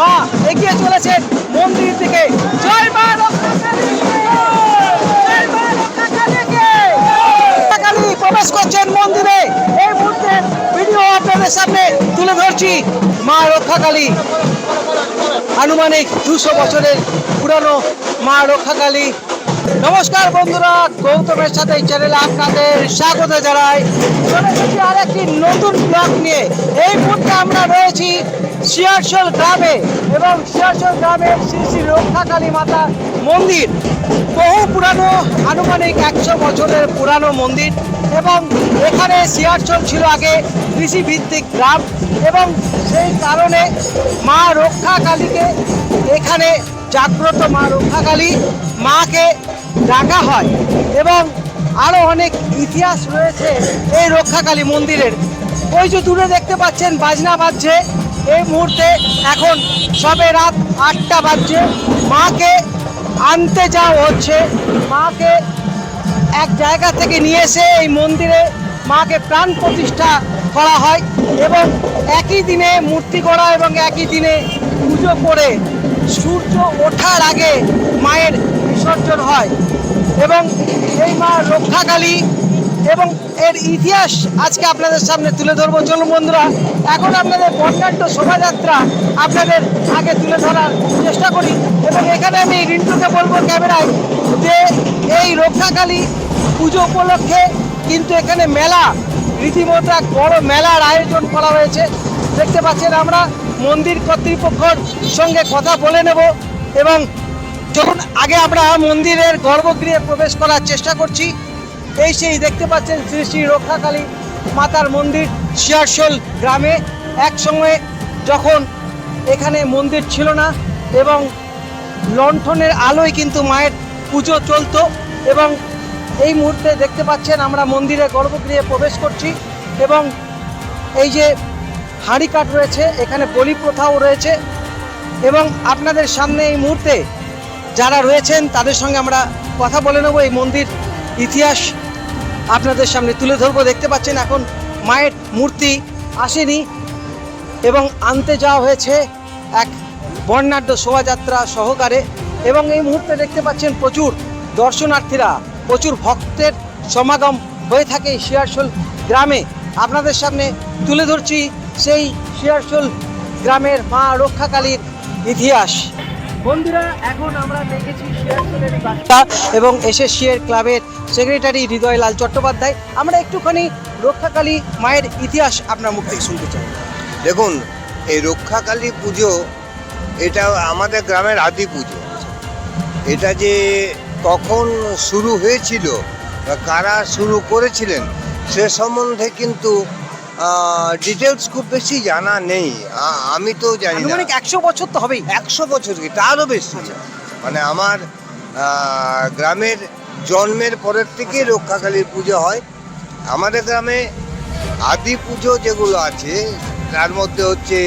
মা এগিয়ে চলেছেন মন্দির দিকে। জয় মা প্রবেশ করছেন মন্দিরে। এই মুহূর্তে ভিডিও আপনাদের সামনে তুলে ধরছি মা রক্ষাকালী আনুমানিক দুশো বছরের পুরানো মা রক্ষাকালী নমস্কার বন্ধুরা, গৌতমের সাথে চ্যানেলে আপনাদের স্বাগত জানাই। চলে এসেছি আর একটি নতুন ব্লগ নিয়ে। এই মুহূর্তে আমরা রয়েছি শিয়ারশোল গ্রামে এবং শিয়ারশোল গ্রামের শ্রী শ্রী রক্ষাকালী মাতা মন্দির। বহু পুরানো আনুমানিক একশো বছরের পুরানো মন্দির এবং এখানে শিয়ারচল ছিল আগে কৃষিভিত্তিক গ্রাম এবং সেই কারণে মা রক্ষাকালীকে এখানে জাগ্রত মা রক্ষাকালী মাকে ডাকা হয় এবং আরও অনেক ইতিহাস রয়েছে এই রক্ষাকালী মন্দিরের। ওই যে দূরে দেখতে পাচ্ছেন বাজনা বাজছে। এই মুহূর্তে এখন সবে রাত আটটা বাজছে। মাকে আনতে যাওয়া হচ্ছে। মাকে এক জায়গা থেকে নিয়ে এসে এই মন্দিরে মাকে প্রাণ প্রতিষ্ঠা করা হয় এবং একই দিনে মূর্তি করা এবং একই দিনে পুজো করে সূর্য ওঠার আগে মায়ের বিসর্জন হয়। এবং এই মা রক্ষাকালী এবং এর ইতিহাস আজকে আপনাদের সামনে তুলে ধরবো। চলুন বন্ধুরা, এখন আপনাদের বর্ণাঢ্য শোভাযাত্রা আপনাদের আগে তুলে ধরার চেষ্টা করি এবং এখানে আমি রিন্টুকে বলব ক্যামেরায় যে এই রক্ষাকালী পুজো উপলক্ষে কিন্তু এখানে মেলা, রীতিমতো এক বড় মেলার আয়োজন করা হয়েছে। দেখতে পাচ্ছেন আমরা মন্দির কর্তৃপক্ষর সঙ্গে কথা বলে নেব এবং চলুন, আগে আমরা মন্দিরের গর্ভগৃহে প্রবেশ করার চেষ্টা করছি। এই সেই দেখতে পাচ্ছেন শ্রী শ্রী রক্ষাকালী মাতার মন্দির শিয়ারশোল গ্রামে একসঙ্গে যখন এখানে মন্দির ছিল না এবং লণ্ঠনের আলোয় কিন্তু মায়ের পুজো চলতো এবং এই মুহূর্তে দেখতে পাচ্ছেন আমরা মন্দিরে গর্ভগৃহে প্রবেশ করছি এবং এই যে হাঁড়ি কাঠ রয়েছে, এখানে বলি প্রথাও রয়েছে এবং আপনাদের সামনে এই মুহূর্তে যারা রয়েছেন তাদের সঙ্গে আমরা কথা বলে নেব। এই মন্দির ইতিহাস আপনাদের সামনে তুলে ধরবো। দেখতে পাচ্ছেন এখন মায়ের মূর্তি আসেনি এবং আনতে যাওয়া হয়েছে এক বর্ণাঢ্য শোভাযাত্রা সহকারে এবং এই মুহূর্তে দেখতে পাচ্ছেন প্রচুর দর্শনার্থীরা, প্রচুর ভক্তের সমাগম হয়ে থাকে শিয়ারশোল গ্রামে। আপনাদের সামনে তুলে ধরছি সেই শিয়ারশোল গ্রামের মা রক্ষাকালীর ইতিহাস। বন্ধুরা এখন আমরা দেখেছি এবং এসএসসিএর ক্লাবের সেক্রেটারি হৃদয়লাল চট্টোপাধ্যায়। আমরা একটুখানি রক্ষাকালী মায়ের ইতিহাস আপনার মুখ থেকে শুনতে চাই। দেখুন এই রক্ষাকালী পুজো এটা আমাদের গ্রামের আদি পুজো। এটা যে কখন শুরু হয়েছিল কারা শুরু করেছিলেন সে সম্বন্ধে কিন্তু ডিটেলস খুব বেশি জানা নেই। আমি তো জানি না। আনুমানিক একশো বছর তো হবেই। একশো বছর কি? তারও বেশি। মানে আমার গ্রামের জন্মের পরের থেকে রক্ষাকালীর পুজো হয়। আমাদের গ্রামে আদি পুজো যেগুলো আছে তার মধ্যে হচ্ছে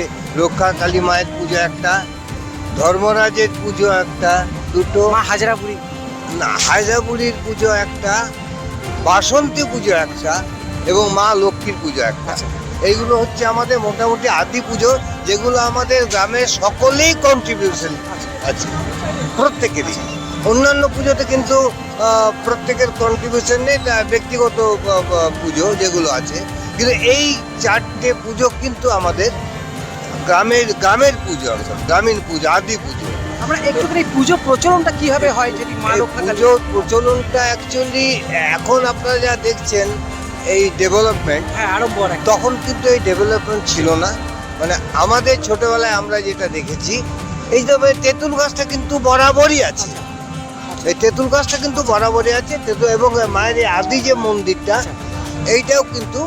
রক্ষা কালী মায়ের পুজো একটা ধর্মরাজের পুজো একটা দুটো। হাজরাপুরি না, হায়দ্রাবুড়ির পুজো একটা বাসন্তী পুজো একটা এবং মা লক্ষ্মীর পুজো একটা। এইগুলো হচ্ছে আমাদের মোটামুটি আদি পুজো যেগুলো আমাদের গ্রামের সকলেই কন্ট্রিবিউশন আছে প্রত্যেকেরই। অন্যান্য পুজোতে কিন্তু প্রত্যেকের কন্ট্রিবিউশন নেই ব্যক্তিগত পুজো যেগুলো আছে। কিন্তু এই চারটে পুজো কিন্তু আমাদের গ্রামের গ্রামের পুজো গ্রামীণ পুজো আদি পুজো। আমরা একটুখানি পুজো প্রচলনটা কীভাবে হয় যদি পুজোর প্রচলনটা অ্যাকচুয়ালি এখন আপনারা যা দেখছেন এই ডেভেলপমেন্ট হ্যাঁ আরম্ভ হয় তখন কিন্তু এই ডেভেলপমেন্ট ছিল না। মানে আমাদের ছোটবেলায় আমরা যেটা দেখেছি এই তবে তেঁতুল গাছটা কিন্তু বরাবরই আছে। এই তেঁতুল গাছটা কিন্তু বরাবরই আছে তেঁতুল এবং মায়ের আদি যে মন্দিরটা এইটাও কিন্তু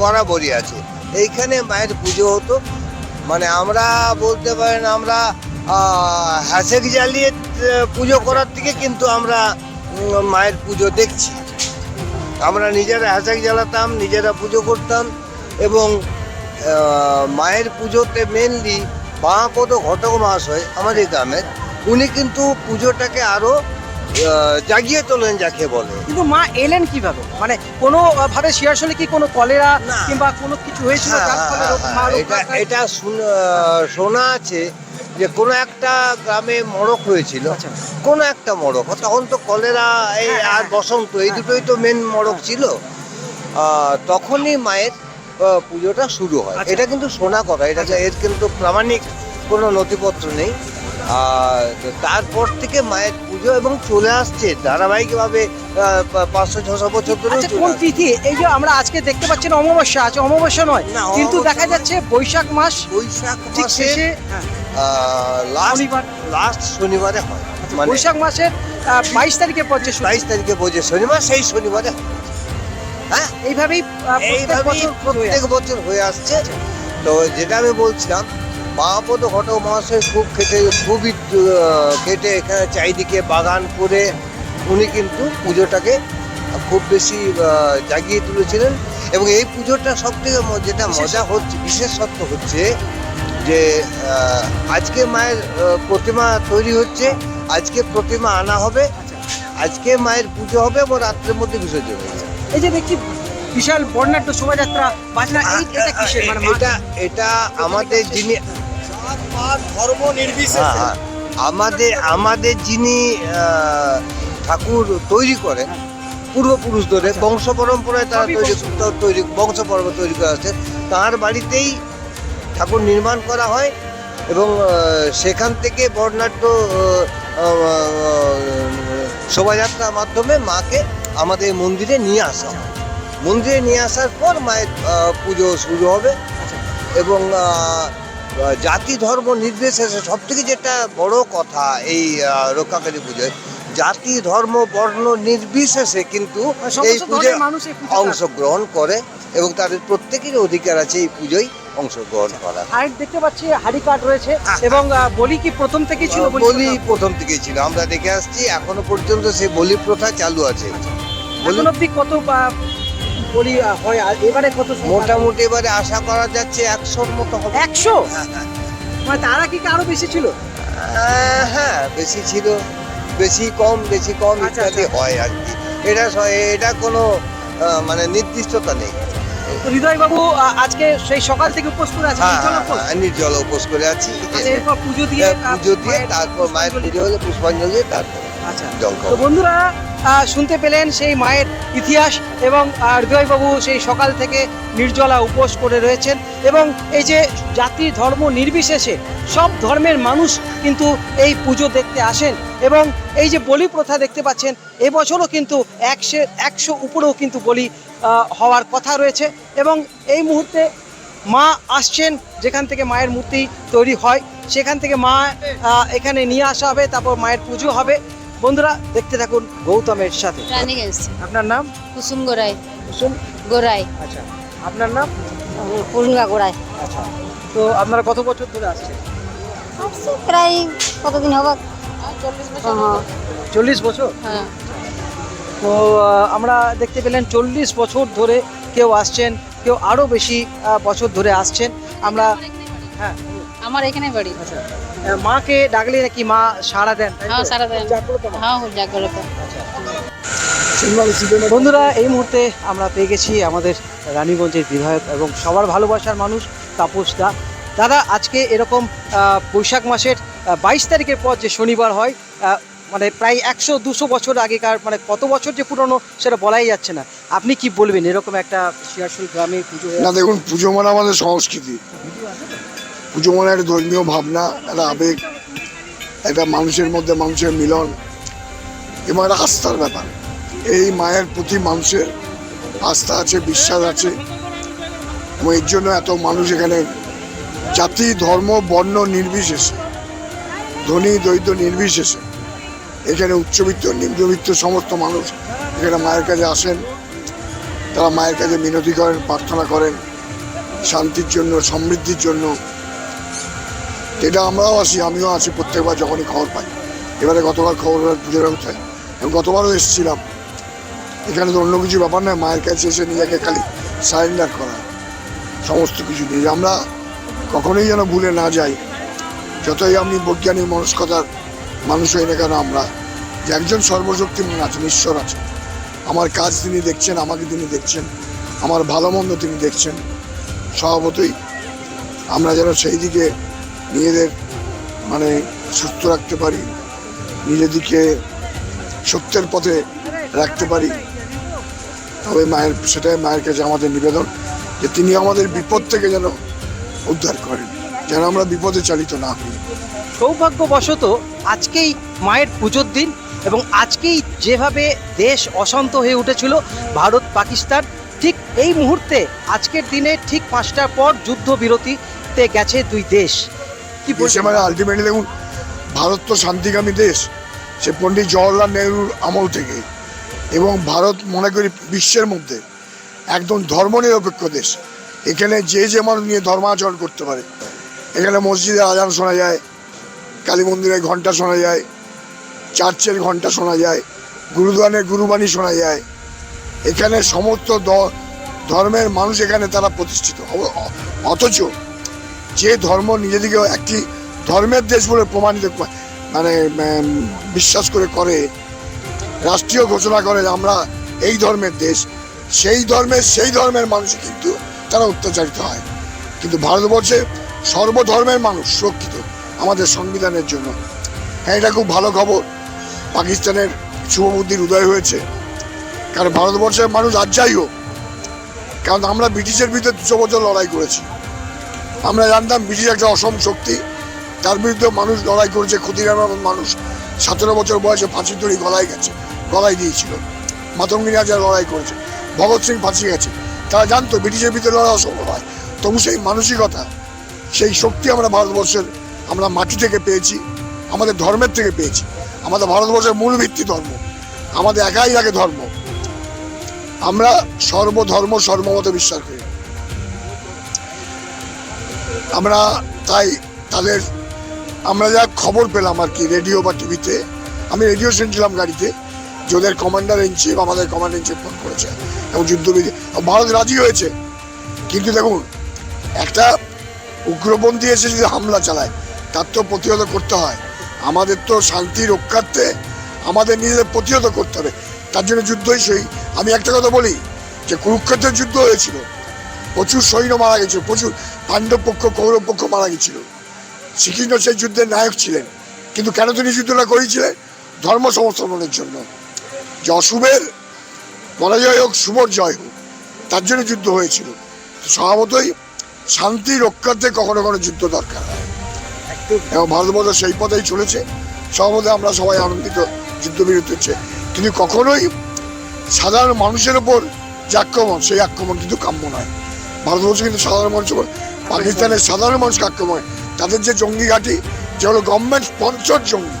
বরাবরই আছে। এইখানে মায়ের পুজো হতো। মানে আমরা বলতে পারেন আমরা হ্যাসেক জ্বালিয়ে পুজো করার থেকে কিন্তু আমরা মায়ের পুজো দেখছি। আমরা নিজেরা হ্যাসাক জ্বালাতাম নিজেরা পুজো করতাম এবং মায়ের পুজোতে মেনলি বাঁপদ ঘটক মহাশয় আমাদের গ্রামের উনি কিন্তু পুজোটাকে আরও জাগিয়ে তোলেন যাকে বলে। কিন্তু মা এলেন কীভাবে? মানে কোনো ভাবে শিয়ারশলে কি কোনো কলেরা কিংবা কোনো কিছু হয়েছিল হ্যাঁ, হ্যাঁ, হ্যাঁ, এটা এটা শোনা আছে যে কোনো একটা গ্রামে মড়ক হয়েছিল আচ্ছা। কোনো একটা মড়ক তখন তো কলেরা এই হ্যাঁ, আর হ্যাঁ। বসন্ত এই হ্যাঁ। দুটোই তো মেন মড়ক ছিল তখনই মায়ের পুজোটা শুরু হয় আচ্ছা। এটা কিন্তু শোনা কথা এটা আচ্ছা। এর কিন্তু প্রামাণিক কোনো নথিপত্র নেই তারপর থেকে মায়ের পুজো এবং চলে আসছে ধারাবাহিকভাবে পাঁচশো ছশো বছর ধরে কোন তিথি এই যে আমরা আজকে দেখতে পাচ্ছি না অমাবস্যা আছে অমাবস্যা নয় কিন্তু দেখা যাচ্ছে বৈশাখ মাস বৈশাখ মাসে হ্যাঁ, লাস্ট শনিবারে। হয়। মানে বৈশাখ মাসের বাইশ তারিখে পড়ছে বাইশ তারিখে বোঝে শনিবার সেই শনিবারে হ্যাঁ। এইভাবেই এইভাবেই বছর প্রত্যেক বছর হয়ে আসছে। তো যেটা আমি বলছিলাম মহাপদ ঘটক মহাশয় খুব খেটে খুবই খেটে এখানে চারিদিকে বাগান করে উনি কিন্তু পুজোটাকে খুব বেশি জাগিয়ে তুলেছিলেন। এবং এই পুজোটা সব থেকে যেটা মজা হচ্ছে বিশেষত্ব হচ্ছে যে আজকে মায়ের প্রতিমা তৈরি হচ্ছে আজকে প্রতিমা আনা হবে আচ্ছা। আজকে মায়ের পুজো হবে এবং রাত্রের মধ্যে বিসর্জন হয়ে যাবে এই যে দেখছি বিশাল বর্ণাঢ্য শোভাযাত্রা বাজনা এটা কিসের মানে এটা এটা আমাদের যিনি ধর্ম নির্বিশেষে হ্যাঁ, হ্যাঁ। আমাদের আমাদের যিনি ঠাকুর তৈরি করেন পূর্বপুরুষ ধরে বংশ পরম্পরায় তারা তৈরি তৈরি বংশ পরম্পরা তৈরি করা আছে তার বাড়িতেই ঠাকুর নির্মাণ করা হয় এবং সেখান থেকে বর্ণাঢ্য শোভাযাত্রার মাধ্যমে মাকে আমাদের মন্দিরে নিয়ে আসা হয় মন্দিরে নিয়ে আসার পর মায়ের পুজো শুরু হবে। এবং জাতি ধর্ম নির্বিশেষে সব থেকে যেটা বড় কথা এই রক্ষাকালী পুজোয় জাতি ধর্ম বর্ণ নির্বিশেষে কিন্তু সমস্ত এই পুজোয় অংশগ্রহণ করে এবং তাদের প্রত্যেকেরই অধিকার আছে এই পুজোয় অংশগ্রহণ করার আর দেখতে পাচ্ছি হাড়ি কাঠ রয়েছে এবং বলি কি প্রথম থেকেই ছিল বলি? প্রথম থেকেই ছিল। আমরা দেখে আসছি এখনও পর্যন্ত সেই বলি প্রথা চালু আছে। বলি অব্দি কত বলি হয় এবারে কত মোটামুটি এবারে আশা করা যাচ্ছে একশোর মতো হবে। একশো? হ্যাঁ, হ্যাঁ। মানে তারা কি আরও বেশি ছিল? হ্যাঁ বেশি ছিল। বেশি কম বেশি কম আচ্ছা, ইত্যাদি আচ্ছা। হয় আর কি। এটা এটা কোনো মানে নির্দিষ্টতা নেই। হৃদয় বাবু আজকে সেই সকাল থেকে উপোস করে আছে হ্যাঁ নির্জল হ্যাঁ, উপোস। করে আছি আচ্ছা, এরপর পুজো দিয়ে হ্যাঁ, পুজো দিয়ে তারপর মায়ের পুজো হলে পুষ্পাঞ্জলি তারপর আচ্ছা তো বন্ধুরা শুনতে পেলেন সেই মায়ের ইতিহাস এবং হৃদয়বাবু সেই সকাল থেকে নির্জলা উপোস করে রয়েছেন এবং এই যে জাতি ধর্ম নির্বিশেষে সব ধর্মের মানুষ কিন্তু এই পুজো দেখতে আসেন এবং এই যে বলি প্রথা দেখতে পাচ্ছেন এবছরও কিন্তু একশো একশো উপরেও কিন্তু বলি হওয়ার কথা রয়েছে এবং এই মুহূর্তে মা আসছেন যেখান থেকে মায়ের মূর্তি তৈরি হয় সেখান থেকে মা এখানে নিয়ে আসা হবে তারপর মায়ের পুজো হবে। বন্ধুরা দেখতে থাকুন গৌতমের সাথে। আপনার নাম? কুসুম গোড়াই। কুসুম? গোড়াই। আচ্ছা আপনার নাম? পূর্ণিমা গোড়াই। আচ্ছা তো আপনারা কত বছর ধরে আসছেন? প্রায় কতদিন হবে? হ্যাঁ। চল্লিশ বছর? হ্যাঁ। তো আমরা দেখতে পেলেন চল্লিশ বছর ধরে কেউ আসছেন কেউ আরও বেশি বছর ধরে আসছেন। আমরা হ্যাঁ। আমার এখানে বাড়ি। আচ্ছা। মাকে ডাকলে নাকি মা সাড়া দেন হ্যাঁ সারা দেন। হ্যাঁ জাগ্রত বন্ধুরা এই মুহূর্তে আমরা পেয়ে গেছি আমাদের রানীগঞ্জের বিধায়ক এবং সবার ভালোবাসার মানুষ তাপস দা। দাদা আজকে এরকম বৈশাখ মাসের বাইশ তারিখের পর যে শনিবার হয় মানে প্রায় একশো, দুশো বছর আগেকার মানে কত বছর যে পুরনো সেটা বলাই যাচ্ছে না। আপনি কি বলবেন এরকম একটা শিয়ারশুল গ্রামে পুজো না, দেখুন, পুজো মানে আমাদের সংস্কৃতি। পুজো মানে একটা ধর্মীয় ভাবনা, একটা আবেগ, একটা মানুষের মধ্যে মানুষের মিলন, এবং একটা আস্থার ব্যাপার। এই মায়ের প্রতি মানুষের আস্থা আছে, বিশ্বাস আছে, এবং এর জন্য এত মানুষ এখানে জাতি, ধর্ম, বর্ণ নির্বিশেষে, ধনী, দরিদ্র নির্বিশেষে এখানে উচ্চবিত্ত নিম্নবিত্ত সমস্ত মানুষ এখানে মায়ের কাছে আসেন। তারা মায়ের কাছে মিনতি করেন, প্রার্থনা করেন, শান্তির জন্য, সমৃদ্ধির জন্য। এটা আমরাও আসি, আমিও আসি প্রত্যেকবার যখনই খবর পাই। এবারে গতবার খবর পুজোর উঠায় এবং গতবারও এসেছিলাম। এখানে তো অন্য কিছু ব্যাপার নয়, মায়ের কাছে এসে নিজেকে খালি সারেন্ডার করা। সমস্ত কিছু নিয়ে আমরা কখনোই যেন ভুলে না যাই। যতই আপনি বৈজ্ঞানিক মনস্কতার মানুষ হই না কেন আমরা? যে একজন সর্বশক্তিমান আছেন, ঈশ্বর আছেন। আমার কাজ তিনি দেখছেন, আমাকে তিনি দেখছেন, আমার ভালো মন্দ তিনি দেখছেন। স্বভাবতই আমরা যেন সেই দিকে নিজেদের মানে সুস্থ রাখতে পারি নিজেদিকে সত্যের পথে রাখতে পারি। তবে মায়ের, সেটাই মায়ের কাছে আমাদের নিবেদন, যে তিনি আমাদের বিপদ থেকে যেন উদ্ধার করেন, যেন আমরা বিপদে চালিত না হই। সৌভাগ্যবশত আজকেই মায়ের পুজোর দিন এবং আজকেই যেভাবে দেশ অশান্ত হয়ে উঠেছিল, ভারত, পাকিস্তান, ঠিক এই মুহূর্তে আজকের দিনে ঠিক পাঁচটার পর যুদ্ধ বিরতিতে গেছে দুই দেশ। কি দেশে বলছেন মানে আলটিমেটলি দেখুন, ভারত তো শান্তিকামী দেশ, সে পণ্ডিত জওয়াহরলাল নেহরুর আমল থেকে। এবং ভারত মনে করি বিশ্বের মধ্যে একদম ধর্মনিরপেক্ষ দেশ। এখানে যে যে মানুষ নিয়ে ধর্মাচরণ করতে পারে এখানে মসজিদে আজান শোনা যায়, কালী মন্দিরে ঘণ্টা শোনা যায়, চার্চের ঘণ্টা শোনা যায় গুরুদানের গুরুবাণী শোনা যায়। এখানে সমস্ত ধর্মের মানুষ এখানে তারা প্রতিষ্ঠিত। অথচ যে ধর্ম নিজেদিকে একটি ধর্মের দেশ বলে প্রমাণিত মানে বিশ্বাস করে করে, রাষ্ট্রীয় ঘোষণা করে আমরা এই ধর্মের দেশ, সেই ধর্মের সেই ধর্মের মানুষ কিন্তু তারা অত্যাচারিত হয়। কিন্তু ভারতবর্ষে সর্বধর্মের মানুষ সুরক্ষিত আমাদের সংবিধানের জন্য। হ্যাঁ এটা খুব ভালো খবর। পাকিস্তানের শুভবুদ্ধির উদয় হয়েছে। কারণ ভারতবর্ষের মানুষ আর যাই হোক, কারণ আমরা ব্রিটিশের বিরুদ্ধে দুশো বছর লড়াই করেছি। আমরা জানতাম ব্রিটিশ একটা অসম শক্তি, তার বিরুদ্ধে মানুষ লড়াই করেছে ক্ষতিরাম মানুষ। সতেরো বছর বয়সে ফাঁসি দড়ি গলায় গেছে, গলায় দিয়েছিল। মাতঙ্গিনী হাজার লড়াই করেছে। ভগৎ সিং ফাঁসি গেছে। তারা জানতো ব্রিটিশের বিরুদ্ধে লড়াই অসম্ভব হয়। তবু সেই মানসিকতা সেই শক্তি আমরা ভারতবর্ষের, আমরা মাটি থেকে পেয়েছি, আমাদের ধর্মের থেকে পেয়েছি। আমাদের ভারতবর্ষের মূল ভিত্তি ধর্ম, আমাদের একাই লাগে ধর্ম। আমরা সর্বধর্ম, সর্বমতে বিশ্বাস করি। আমরা তাই তাদের, আমরা যা খবর পেলাম আর কি রেডিও বা টিভিতে, আমি রেডিও শুনছিলাম গাড়িতে যে ওদের কমান্ডার ইন চিফ আমাদের কমান্ডার ইন চিফ ফোন করেছে। এবং যুদ্ধবিধি, ভারত রাজি হয়েছে। কিন্তু দেখুন, একটা উগ্রপন্থী এসে যদি হামলা চালায়, তার তো প্রতিহত করতে হয়। আমাদের তো শান্তি রক্ষার্থে আমাদের নিজেদের প্রতিহত করতে হবে। তার জন্য যুদ্ধই সই আমি একটা কথা বলি, যে কুরুক্ষেত্রের যুদ্ধ হয়েছিল। প্রচুর সৈন্য মারা গেছিল, প্রচুর পাণ্ডব পক্ষ, কৌরব পক্ষ মারা গেছিল। শ্রীকৃষ্ণ সেই যুদ্ধের নায়ক ছিলেন। কিন্তু কেন তিনি যুদ্ধটা করেছিলেন? ধর্ম সংস্থাপনের জন্য। যে অশুভের পরাজয় হোক, শুভর জয় হোক, তার জন্য যুদ্ধ হয়েছিল। স্বভাবতই শান্তি রক্ষার্থে কখনো কখনো যুদ্ধ দরকার হয়। এবং ভারতবর্ষ সেই পথেই চলেছে। সর্বদা আমরা সবাই আনন্দিত যুদ্ধ যুদ্ধবিরতি হচ্ছে। কিন্তু কখনোই সাধারণ মানুষের ওপর যে আক্রমণ সেই আক্রমণ কিন্তু কাম্য নয়। ভারতবর্ষ কিন্তু সাধারণ মানুষের ওপর পাকিস্তানের সাধারণ মানুষকে আক্রমণ হয়। তাদের যে জঙ্গি ঘাঁটি যে হলো গভর্নমেন্ট স্পন্সর জঙ্গি।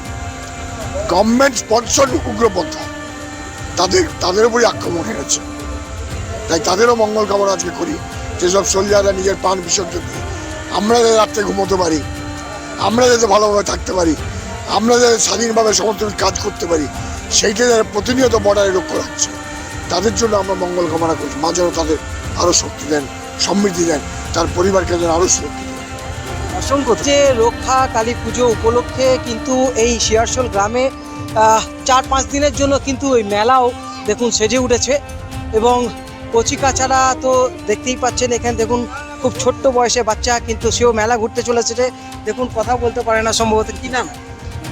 গভর্নমেন্ট স্পন্সর উগ্রপন্থা। তাদের তাদের উপরই আক্রমণ হয়েছে তাই তাদেরও মঙ্গল কামনা আজকে করি। যেসব সোলজাররা নিজের প্রাণ বিসর্জন দিয়ে আমরা যাতে রাত্রে ঘুমোতে পারি আমরা যাতে ভালোভাবে থাকতে পারি আমরা যাতে স্বাধীনভাবে সমস্ত কাজ করতে পারি সেইটা যারা প্রতিনিয়ত বর্ডারে লক্ষ্য রাখছে তাদের জন্য আমরা মঙ্গল কামনা করছি মা যেন তাদের আরও শক্তি দেন সমৃদ্ধি দেন তার পরিবারকে যেন আরও শক্তি দেন। অসংখ্য যে রক্ষা কালী পুজো উপলক্ষে কিন্তু এই শিয়ারশোল গ্রামে চার পাঁচ দিনের জন্য কিন্তু ওই মেলাও দেখুন সেজে উঠেছে এবং কচিকাচারা তো দেখতেই পাচ্ছেন এখানে দেখুন খুব ছোট্ট বয়সে বাচ্চা কিন্তু সেও মেলা ঘুরতে চলেছে যে দেখুন কথা বলতে পারে না সম্ভবত কি নাম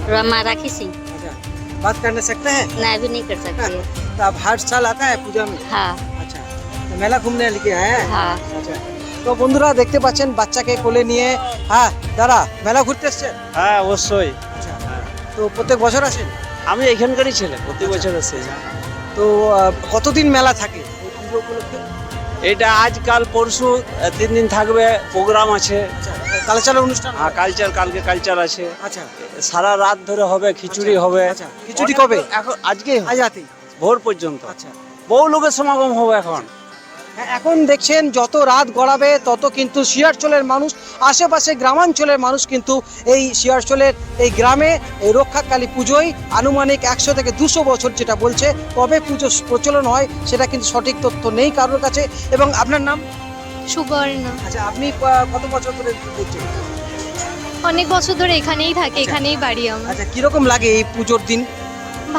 रमा राखी सिंह अच्छा बात करने सकते हैं ना अभी नहीं कर सकती है तो आप हर साल आता है पूजा में हाँ আচ্ছা তো মেলা ঘুরনে লিখে হ্যাঁ हाँ আচ্ছা তো বন্ধুরা দেখতে পাচ্ছেন বাচ্চাকে কোলে নিয়ে হ্যাঁ দাদা মেলা ঘুরতে এসছেন হ্যাঁ অবশ্যই আচ্ছা তো প্রত্যেক বছর আসেন আমি এখানকারই ছেলে প্রতি বছর আসে তো আহ, কতদিন মেলা থাকে এই পুজো উপলক্ষে? এটা আজ কাল পরশু তিন দিন থাকবে প্রোগ্রাম আছে। কালচার কালচারাল অনুষ্ঠান? আর কালচার কালকে কালচার আছে। আচ্ছা। সারা রাত ধরে হবে খিচুড়ি হবে। আচ্ছা। খিচুড়ি কবে? এখন আজকে আজ ভোর পর্যন্ত। আচ্ছা। বহু লোকের সমাগম হবে এখন। হ্যাঁ, এখন দেখছেন যত রাত গড়াবে তত কিন্তু শিয়ারচলের মানুষ আশেপাশে গ্রামাঞ্চলের মানুষ কিন্তু এই শিয়ারচলের এই গ্রামে এই রক্ষাকালী পুজোয় আনুমানিক একশো থেকে দুশো বছর যেটা বলছে কবে পুজো প্রচলন হয় সেটা কিন্তু সঠিক তথ্য নেই কারোর কাছে। এবং আপনার নাম? সুবর্ণ। আচ্ছা আপনি কত বছর ধরে দেখছেন? অনেক বছর ধরে এখানেই থাকে এখানেই বাড়ি আমার। আচ্ছা কীরকম লাগে এই পুজোর দিন?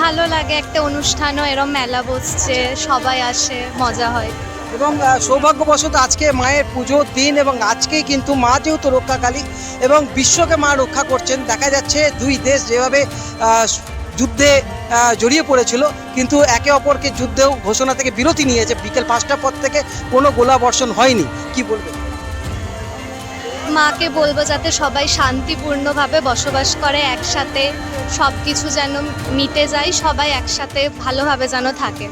ভালো লাগে একটা অনুষ্ঠানও এরম মেলা বসছে সবাই আসে মজা হয়। এবং সৌভাগ্যবশত আজকে মায়ের পুজোর দিন এবং আজকেই কিন্তু মা যেহেতু রক্ষাকালী এবং বিশ্বকে মা রক্ষা করছেন, দেখা যাচ্ছে দুই দেশ যেভাবে যুদ্ধে জড়িয়ে পড়েছিল, কিন্তু একে অপরকে যুদ্ধেও ঘোষণা থেকে বিরতি নিয়েছে। বিকেল পাঁচটার পর থেকে কোনো গোলা বর্ষণ হয়নি। কি বলবেন মাকে বলব যাতে সবাই শান্তিপূর্ণভাবে বসবাস করে, একসাথে সব কিছু যেন মিটে যায়, সবাই একসাথে ভালোভাবে যেন থাকে।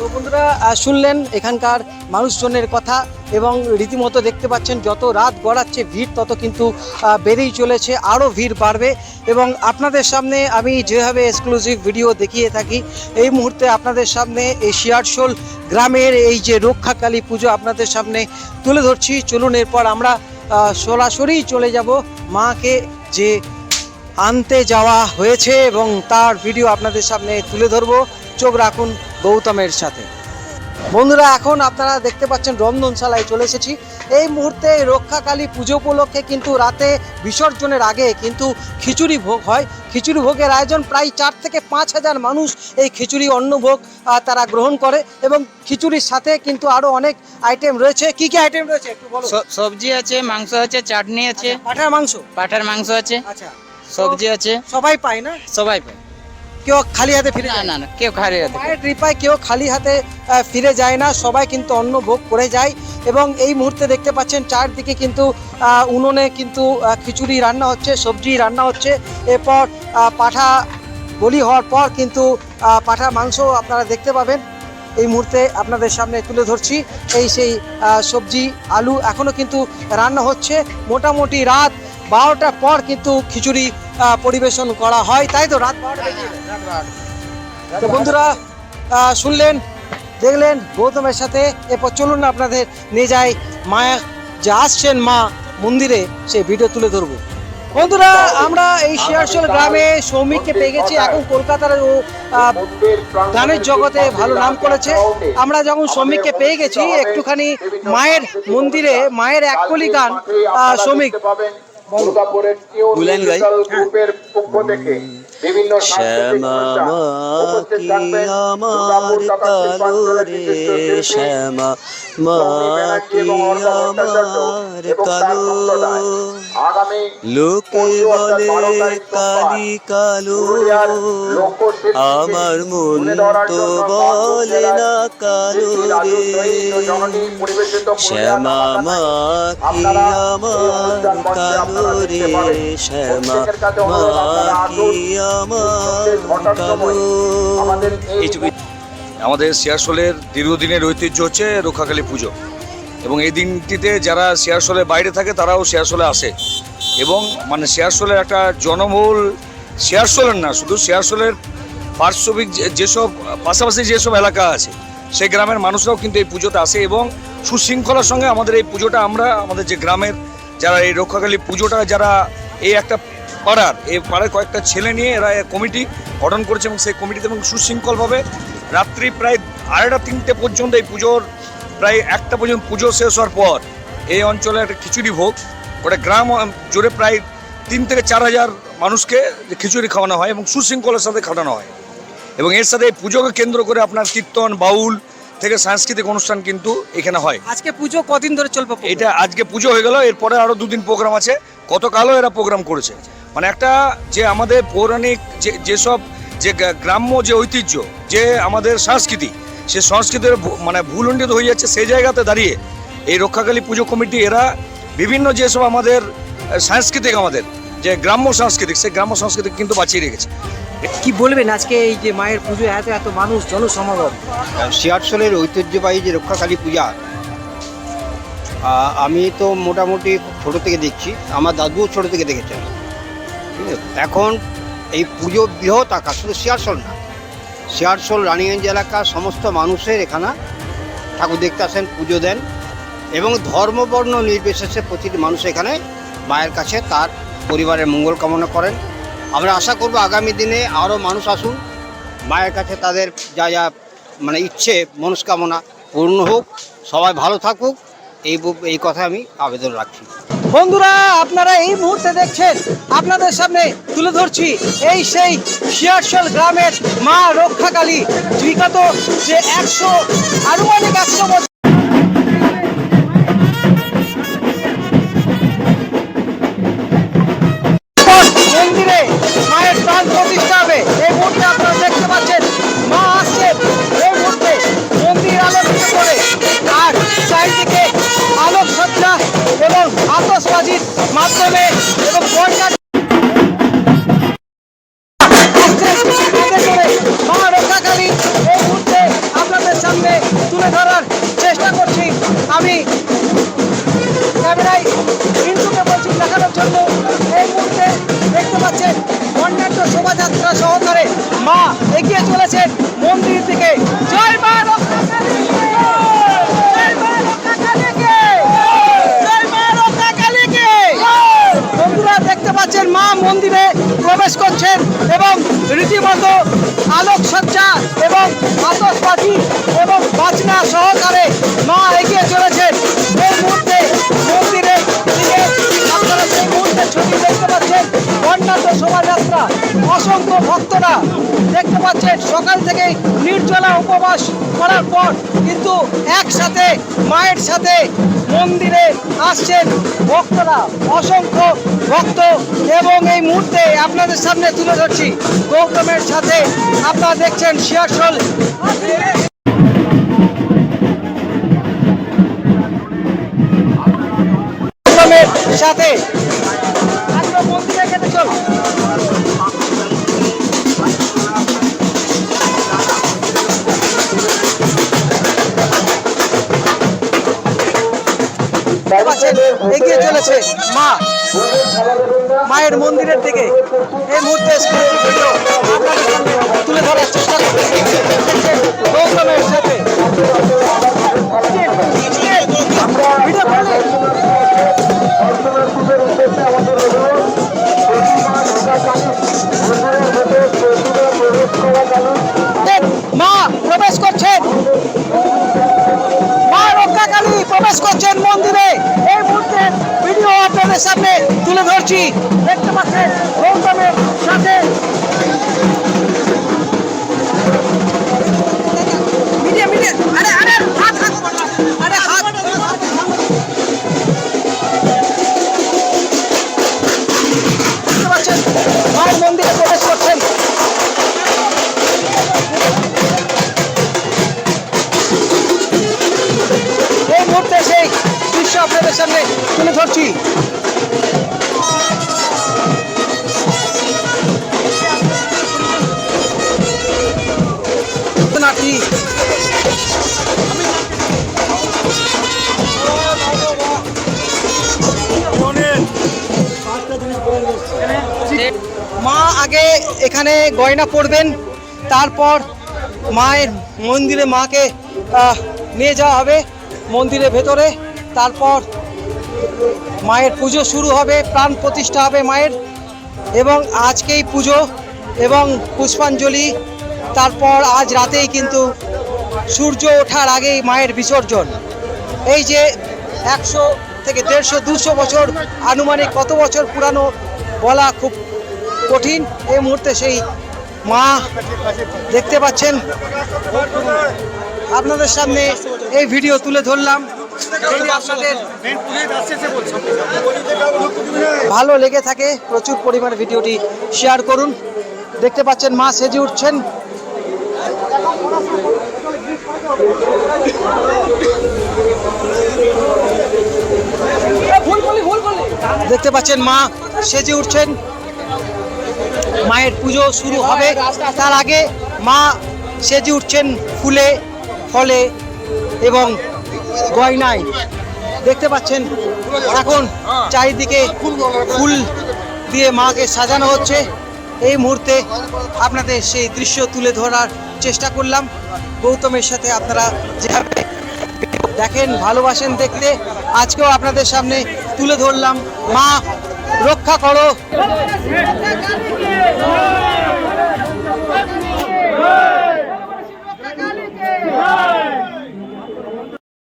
বন্ধুরা শুনলেন এখানকার মানুষজনের কথা এবং রীতিমতো দেখতে পাচ্ছেন যত রাত গড়াচ্ছে ভিড়, তত কিন্তু বেড়েই চলেছে, আরও ভিড় বাড়বে। এবং আপনাদের সামনে আমি যেভাবে এক্সক্লুসিভ ভিডিও দেখিয়ে থাকি, এই মুহূর্তে আপনাদের সামনে এই শিয়ারশোল গ্রামের এই যে রক্ষাকালী পুজো আপনাদের সামনে তুলে ধরছি। চলুন এরপর আমরা সরাসরি চলে যাব মাকে যে আনতে যাওয়া হয়েছে এবং তার ভিডিও আপনাদের সামনে তুলে ধরবো। চোখ রাখুন গৌতমের সাথে। বন্ধুরা এখন আপনারা দেখতে পাচ্ছেন রন্ধনশালায় চলে এসেছি। এই মুহূর্তে রক্ষাকালী পুজো উপলক্ষে কিন্তু রাতে বিসর্জনের আগে কিন্তু খিচুড়ি ভোগ হয়। খিচুড়ি ভোগের আয়োজন প্রায় চার থেকে পাঁচ হাজার মানুষ এই খিচুড়ি অন্নভোগ তারা গ্রহণ করে এবং খিচুড়ির সাথে কিন্তু আরও অনেক আইটেম রয়েছে। কি কি আইটেম রয়েছে? একটু বলো। সবজি আছে মাংস আছে চাটনি আছে। পাঠার মাংস? পাঠার মাংস আছে। আচ্ছা। সবজি আছে। সবাই পায় না? সবাই পায়। কেউ খালি হাতে ফিরে না যায়। না কেউ খারে মায়ের কৃপায় কেউ খালি হাতে ফিরে যায় না সবাই কিন্তু অন্ন ভোগ করে যায়। এবং এই মুহূর্তে দেখতে পাচ্ছেন চারদিকে কিন্তু উনুনে কিন্তু খিচুড়ি রান্না হচ্ছে সবজি রান্না হচ্ছে। এরপর পাঠা বলি হওয়ার পর কিন্তু পাঠা মাংস আপনারা দেখতে পাবেন। এই মুহূর্তে আপনাদের সামনে তুলে ধরছি। এই সেই সবজি আলু এখনও কিন্তু রান্না হচ্ছে। মোটামুটি রাত বারোটার পর কিন্তু খিচুড়ি পরিবেশন করা হয়। তাই তো রাত বন্ধুরা শুনলেন, দেখলেন গৌতমের সাথে। এরপর চলুন না আপনাদের নিয়ে যাই মায়া। যে আসছেন মা মন্দিরে সেই ভিডিও তুলে ধরবো। বন্ধুরা, আমরা এই শিয়ারশোল গ্রামে সৌমিককে পেয়ে গেছি। এখন কলকাতার ও গানের জগতে ভালো নাম করেছে। আমরা যখন সৌমিককে পেয়ে গেছি, একটুখানি মায়ের মন্দিরে, মায়ের এক কলি গান সৌমিক। বুলেন গাই গ্রুপের পক্ষ থেকে বিভিন্ন শ্যামা লোকে বলে কালি কালো। আমার মন তো বলে না কালো রে। শ্যামা মা কি আমার কালো রে শ্যামা মা কি আমার আমাদের শিয়ারশোলের দীর্ঘদিনের ঐতিহ্য হচ্ছে রক্ষাকালী পুজো। এবং এই দিনটিতে যারা শিয়ারশোলের বাইরে থাকে তারাও শিয়ারশোলে আসে। এবং মানে শিয়ারশোলের একটা জনবহুল শিয়ারশোলের না শুধু শিয়ারশোলের পার্শ্ববিক যেসব পাশাপাশি যেসব এলাকা আছে সেই গ্রামের মানুষরাও কিন্তু এই পুজোতে আসে এবং সুশৃঙ্খলার সঙ্গে আমাদের এই পুজোটা আমরা আমাদের যে গ্রামের যারা এই রক্ষাকালী পুজোটা, যারা এই একটা পাড়ার, এই পাড়ার কয়েকটা ছেলে নিয়ে এরা কমিটি গঠন করেছে এবং সেই কমিটিতে এবং সুশৃঙ্খলভাবে রাত্রি প্রায় আড়াইটা তিনটে পর্যন্ত এই পুজোর প্রায় একটা পর্যন্ত পুজো শেষ হওয়ার পর এই অঞ্চলে একটা খিচুড়ি ভোগ। ওটা গ্রাম জুড়ে প্রায় তিন থেকে চার হাজার মানুষকে খিচুড়ি খাওয়ানো হয় এবং সুশৃঙ্খলের সাথে খাওয়ানো হয়। এবং এর সাথে এই পুজোকে কেন্দ্র করে আপনার কীর্তন, বাউল থেকে সাংস্কৃতিক অনুষ্ঠান কিন্তু এখানে হয়। আজকে পুজো কদিন ধরে চলবে এটা আজকে পুজো হয়ে গেল এরপরে আরও দুদিন প্রোগ্রাম আছে। গতকালও এরা প্রোগ্রাম করেছে। মানে একটা যে আমাদের পৌরাণিক যে যেসব যে গ্রাম্য যে ঐতিহ্য যে আমাদের সংস্কৃতি সে সংস্কৃতির মানে ভুলণ্ডিত হয়ে যাচ্ছে সেই জায়গাতে দাঁড়িয়ে এই রক্ষাকালী পুজো কমিটি এরা বিভিন্ন যেসব আমাদের সাংস্কৃতিক আমাদের যে গ্রাম্য সাংস্কৃতিক সেই গ্রাম্য সংস্কৃতি কিন্তু বাঁচিয়ে রেখেছে। কি বলবেন আজকে এই যে মায়ের পুজো, এত এত মানুষ, জনসমাগম? শিয়ারশোলের ঐতিহ্যবাহী যে রক্ষাকালী পূজা আমি তো মোটামুটি ছোট থেকে দেখছি, আমার দাদুও ছোট থেকে দেখেছেন। এখন এই পুজো বৃহৎ আকার, শুধু শিয়ারশোল না শিয়ারশোল রানীগঞ্জ এলাকার সমস্ত মানুষের এখানে ঠাকুর দেখতে আসেন, পুজো দেন, এবং ধর্মবর্ণ নির্বিশেষে প্রতিটি মানুষ এখানে মায়ের কাছে তার পরিবারের মঙ্গল কামনা করেন। আমরা আশা করব আগামী দিনে আরও মানুষ আসুন, মায়ের কাছে তাদের যা যা মানে ইচ্ছে, মনস্কামনা পূর্ণ হোক, সবাই ভালো থাকুক, এই এই কথা আমি আবেদন রাখছি। বন্ধুরা, আপনারা এই মুহূর্তে দেখছেন, আপনাদের সামনে তুলে ধরছি এই সেই শিয়ারশল গ্রামের মা রক্ষাকালী বিগত যে একশো, আনুমানিক একশো রীতিমতো আলোকসজ্জা এবং আতসবাজি এবং বাজনা সহকারে মা এগিয়ে চলেছেন। এই মুহূর্তে মন্দিরে আপনারা সেই মুহূর্তে ছবি দেখতে পাচ্ছেন। বর্ণাঢ্য শোভাযাত্রা অসংখ্য ভক্তরা দেখতে পাচ্ছেন, সকাল থেকে নির্জলা উপবাস করার পর কিন্তু একসাথে, মায়ের সাথে মন্দিরে আসছেন ভক্তরা। অসংখ্য ভক্ত এবং এই মুহূর্তে আপনাদের সামনে তুলে ধরছি গৌতমের সাথে। আপনারা দেখছেন শিয়ারশোল সাথে এগিয়ে চলেছে মা। মায়ের মন্দিরের দিকে। এই মুহূর্তে তুলে ধরার চেষ্টা করছে। সাথে। তুলে ধরছি। দেখতে পাচ্ছেন সাথে গয়না পরবেন। তারপর মায়ের মন্দিরে মাকে নিয়ে যাওয়া হবে মন্দিরের ভেতরে। তারপর মায়ের পুজো শুরু হবে, প্রাণ প্রতিষ্ঠা হবে মায়ের। এবং আজকেই পুজো এবং পুষ্পাঞ্জলি। তারপর আজ রাতেই কিন্তু সূর্য ওঠার আগেই মায়ের বিসর্জন। এই যে একশো থেকে দেড়শো, দুশো বছর আনুমানিক কত বছর পুরানো বলা খুব কঠিন। এই মুহূর্তে সেই মা, দেখতে পাচ্ছেন? আপনাদের সামনে এই ভিডিও তুলে ধরলাম। ভালো লেগে থাকে, প্রচুর পরিমাণে ভিডিওটি শেয়ার করুন। দেখতে পাচ্ছেন, মা সেজে উঠছেন। দেখতে পাচ্ছেন, মা সেজে উঠছেন। মায়ের পুজো শুরু হবে। তার আগে মা সেজে উঠছেন ফুলে, ফলে এবং গয়নায়। দেখতে পাচ্ছেন, এখন চারিদিকে ফুল দিয়ে মাকে সাজানো হচ্ছে। এই মুহূর্তে আপনাদের সেই দৃশ্য তুলে ধরার চেষ্টা করলাম। গৌতমের সাথে আপনারা যেভাবে দেখেন, ভালোবাসেন দেখতে, আজকেও আপনাদের সামনে তুলে ধরলাম মা রক্ষা করো। জয়।